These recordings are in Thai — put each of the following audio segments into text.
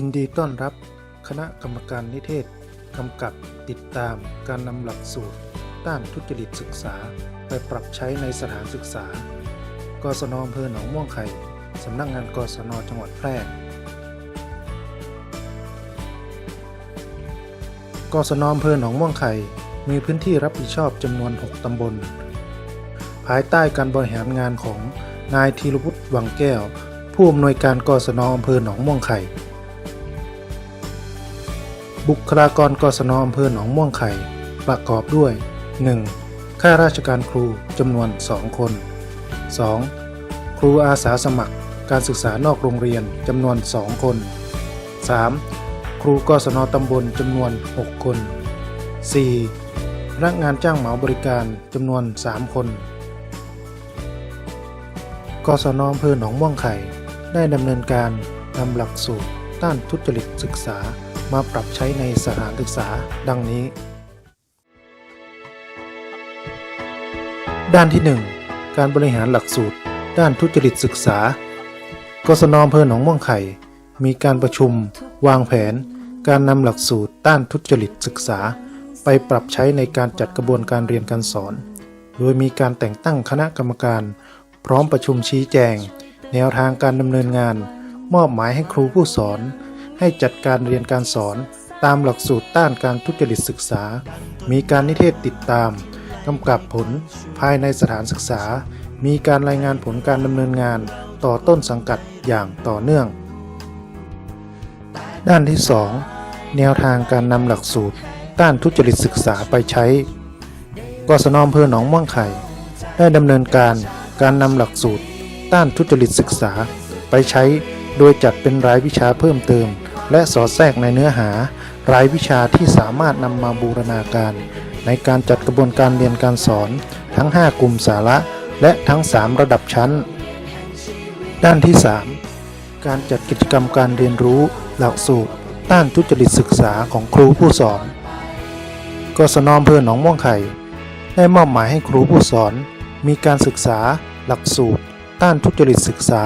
ยินดีต้อนรับคณะกรรมการนิเทศ กำกับติดตามการนำหลักสูตรด้านทุจริตศึกษา ไปปรับใช้ในสถานศึกษา กศนอำเภอหนองม่วงไข่สำนักงานกศนจังหวัดแพร่กศนอำเภอหนองม่วงไข่มีพื้นที่รับผิดชอบจำนวน 6 ตำบล ภายใต้การบริหารงานของนายธีรวุฒิวังแก้ว ผู้อำนวยการกศนอำเภอหนองม่วงไข่ บุคลากรกศนอำเภอหนองม่วงไข่ ประกอบด้วย 1. ข้าราชการครูจำนวน 2 คน 2. ครูอาสาสมัครการศึกษานอกโรงเรียนจำนวน 2 คน 3. ครูกศนตำบลจำนวน 6 คน 4. พนักงานจ้างเหมาบริการจำนวน 3 คน กศนอำเภอหนองม่วงไข่ ได้ดำเนินการนำหลักสูตรด้านทุจริตศึกษา มาปรับใช้ในสถานศึกษาดังนี้ ด้านที่ 1 การบริหารหลักสูตร ด้านทุจริตศึกษากศนอำเภอหนองม่วงไข่ มีการประชุม วางแผน การนำหลักสูตรด้านทุจริตศึกษา ไปปรับใช้ในการจัดกระบวนการเรียนการสอน โดยมีการแต่งตั้งคณะกรรมการ พร้อมประชุมชี้แจง แนวทางการดำเนินงาน มอบหมายให้ครูผู้สอน ให้จัดการเรียนการสอน ตามหลักสูตรต้านการทุจริตศึกษา มีการนิเทศติดตาม กำกับผล ภายในสถานศึกษา มีการรายงานผลการดำเนินงาน ต่อต้นสังกัดอย่างต่อเนื่อง ด้านที่ 2 แนวทางการนำหลักสูตรด้านทุจริตศึกษาไปใช้กศนอำเภอหนองม่วงไข่ ได้ดำเนินการการนำหลักสูตรด้านทุจริตศึกษาไปใช้โดยจัดเป็นรายวิชาเพิ่มเติม และสอดแทรกในเนื้อหารายวิชาที่สามารถนำมาบูรณาการ ในการจัดกระบวนการเรียนการสอนทั้ง 5 กลุ่มสาระ และทั้ง 3 ระดับชั้น ด้านที่ 3 การจัดกิจกรรมการเรียนรู้หลักสูตรด้านทุจริตศึกษาของครูผู้สอนกศนอำเภอหนองม่วงไข่ ได้มอบหมายให้ครูผู้สอน มีการศึกษา หลักสูตรด้านทุจริตศึกษา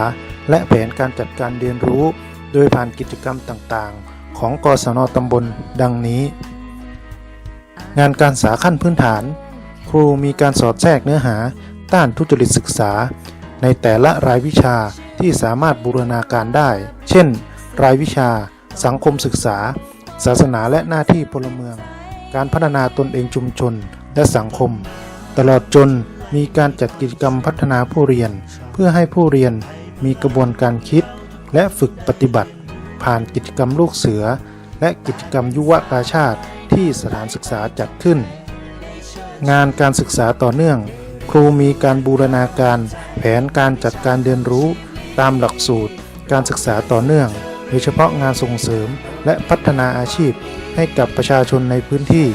และแผนการจัดการเรียนรู้ โดยผ่านกิจกรรมต่างๆ ของกศนตำบลดังนี้ งานการศึกษาขั้นพื้นฐาน ครูมีการสอดแทรกเนื้อหาด้านทุจริตศึกษา ในแต่ละรายวิชาที่สามารถบูรณาการได้ เช่น รายวิชา สังคมศึกษา ศาสนาและหน้าที่พลเมือง การพัฒนาตนเองชุมชนและสังคม ตลอดจนมีการจัดกิจกรรมพัฒนาผู้เรียน เพื่อให้ผู้เรียนมีกระบวนการคิด และฝึกปฏิบัติ ผ่านกิจกรรมลูกเสือ และกิจกรรมยุวกาชาติที่สถานศึกษาจัดขึ้น งานการศึกษาต่อเนื่อง ครูมีการบูรณาการ แผนการจัดการเรียนรู้ ตามหลักสูตร การศึกษาต่อเนื่อง โดยเฉพาะงานส่งเสริมและพัฒนาอาชีพให้กับประชาชนในพื้นที่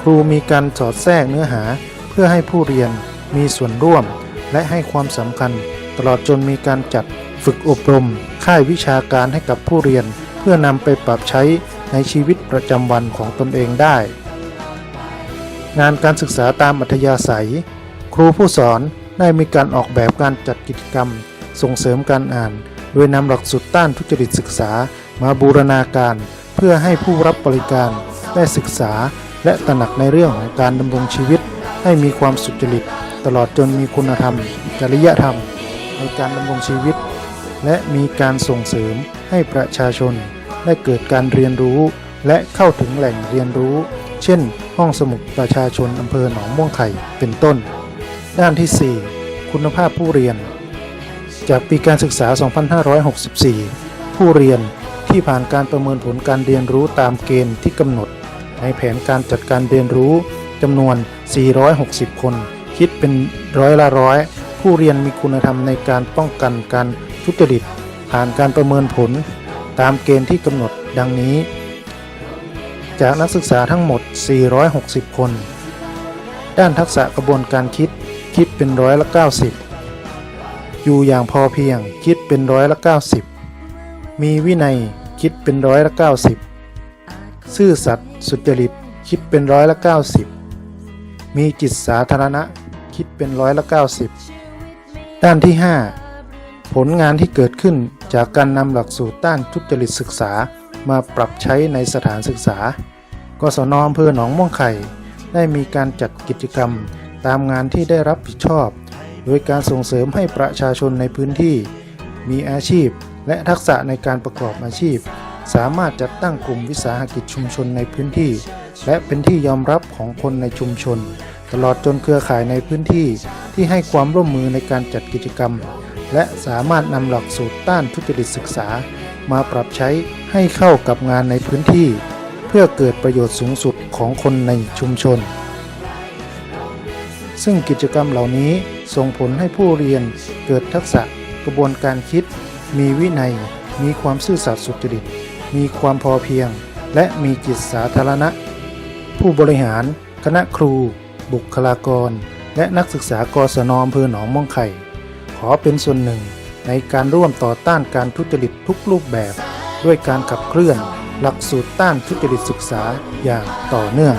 ครูมีการสอดแทรกเนื้อหาเพื่อให้ผู้เรียนมีส่วนร่วม และให้ความสำคัญ ตลอดจนมีการจัด ฝึกอบรม ค่ายวิชาการให้กับผู้เรียน เพื่อนำไปปรับใช้ในชีวิตประจำวันของตนเองได้ งานการศึกษาตามอัธยาศัย ครูผู้สอนได้มีการออกแบบการจัดกิจกรรม ส่งเสริมการอ่าน โดยนำหลักสูตรต้านทุจริตศึกษามาบูรณาการ เพื่อให้ผู้รับบริการได้ศึกษา และตระหนักในเรื่องของการดำรงชีวิต ให้มีความสุจริต ตลอดจนมีคุณธรรม จริยธรรม ในการดำรงชีวิต และมีการส่งเสริมให้ประชาชนได้เกิดการเรียนรู้ และเข้าถึงแหล่งเรียนรู้ เช่น ห้องสมุดประชาชนอำเภอหนองม่วงไข่เป็นต้น ด้านที่ 4 คุณภาพผู้เรียน จากปีการศึกษา 2564 ผู้เรียนที่ผ่านการประเมินผลการเรียนรู้ตามเกณฑ์ที่กำหนด ในแผนการจัดการเรียนรู้จำนวน 460 คน คิดเป็นร้อยละร้อย ผู้เรียนมีคุณธรรมในการป้องกันการ ทุจริตผ่านการประเมินผลตามเกณฑ์ที่กำหนดดังนี้ จากนักศึกษาทั้งหมด 460 คน ด้านทักษะกระบวนการคิดคิดเป็นร้อยละ 90 อยู่อย่างพอเพียงคิดเป็นร้อยละ 90 มีวินัยคิดเป็นร้อยละ 90 ซื่อสัตย์สุจริตคิดเป็นร้อยละ 90 มีจิตสาธารณะคิดเป็นร้อยละ 90 ด้านที่ 5 ผลงานที่เกิดขึ้นจากการนำหลักสูตรต้านทุจริตศึกษามาปรับใช้ในสถานศึกษา กศนอำเภอหนองม่วงไข่ ได้มีการจัดกิจกรรมตามงานที่ได้รับผิดชอบ โดยการส่งเสริมให้ประชาชนในพื้นที่ มีอาชีพและทักษะในการประกอบอาชีพ สามารถจัดตั้งกลุ่มวิสาหกิจชุมชนในพื้นที่ และเป็นที่ยอมรับของคนในชุมชน ตลอดจนเครือข่ายในพื้นที่ที่ให้ความร่วมมือในการจัดกิจกรรม และสามารถนำหลักสูตรต้านทุจริตศึกษา มาปรับใช้ให้เข้ากับงานในพื้นที่ เพื่อเกิดประโยชน์สูงสุดของคนในชุมชน ซึ่งกิจกรรมเหล่านี้ส่งผลให้ผู้เรียนเกิดทักษะกระบวนการคิด มีวินัย มีความซื่อสัตย์สุจริต มีความพอเพียง และมีจิตสาธารณะ ผู้บริหาร คณะครู บุคลากร และนักศึกษากศนอำเภอหนองม่วงไข่ ขอเป็นส่วนหนึ่ง ในการร่วมต่อต้านการทุจริตทุกรูปแบบ ด้วยการขับเคลื่อน หลักสูตรต้านทุจริตศึกษาอย่างต่อเนื่อง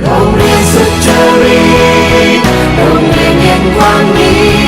โรงเรียนสุจริตโรงเรียนแห่งความดี